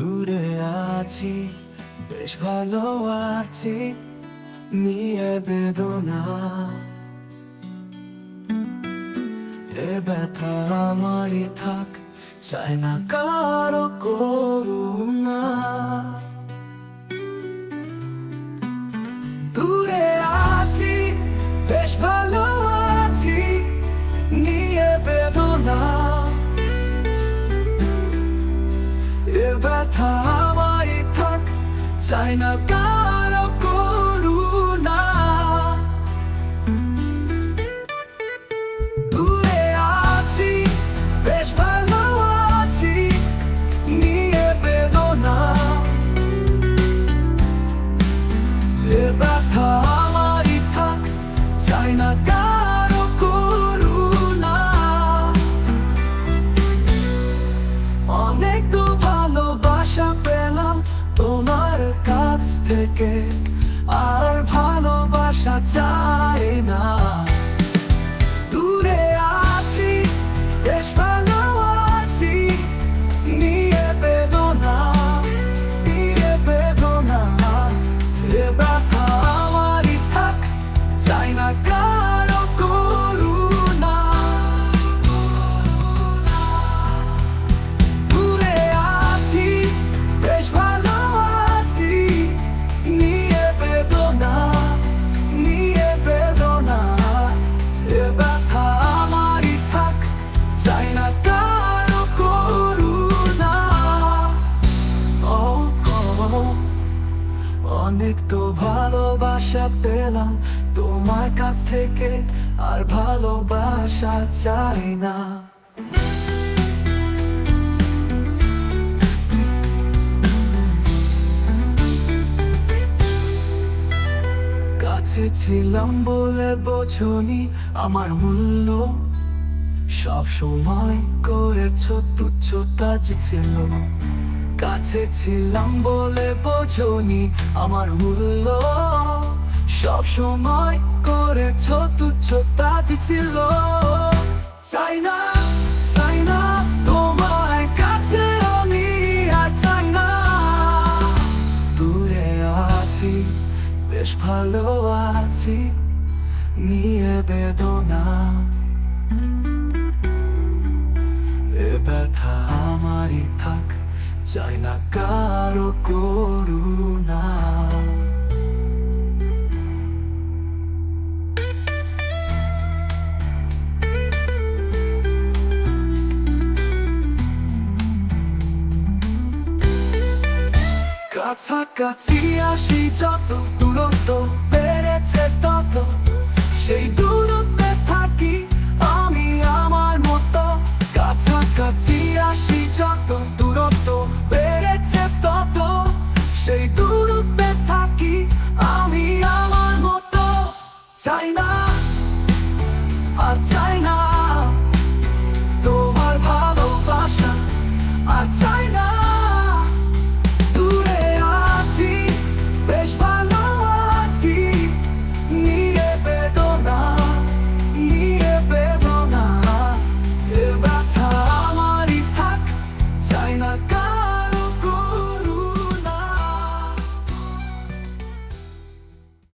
দূরে আছি, বেশ ভালো আছি, নিয়ে বেদনা। এ ব্যথা আমারই থাক চায় না কারও করুণা। আমারই থাক চাই না থেকে আর অনেক তো ভালোবাসা পেলাম। তোমার কাছ থেকে আর ভালোবাসা চাই না। কাছে ছিলাম বলে বোঝনি আমার মূল্য। সব সময় করেছ, তুচ্ছ, তাজ ছিল। কাছে ছিলাম বলে বোঝনি আমার মূল্য। সব সময় করেছ তুচ্ছ তাজ ছিল। চাই না, চাই কাছে আমি আর চাই না। দূরে আছি, বেশ ভালো আছি, নিয়ে বেদনা। এ ব্যথা আমারই থাক চাই না কারও করুণা কাছাকাছি আসি যত দূরত্ব যত তত। সেই দূরত্বে থাকি আমি আমার মতো। চাই না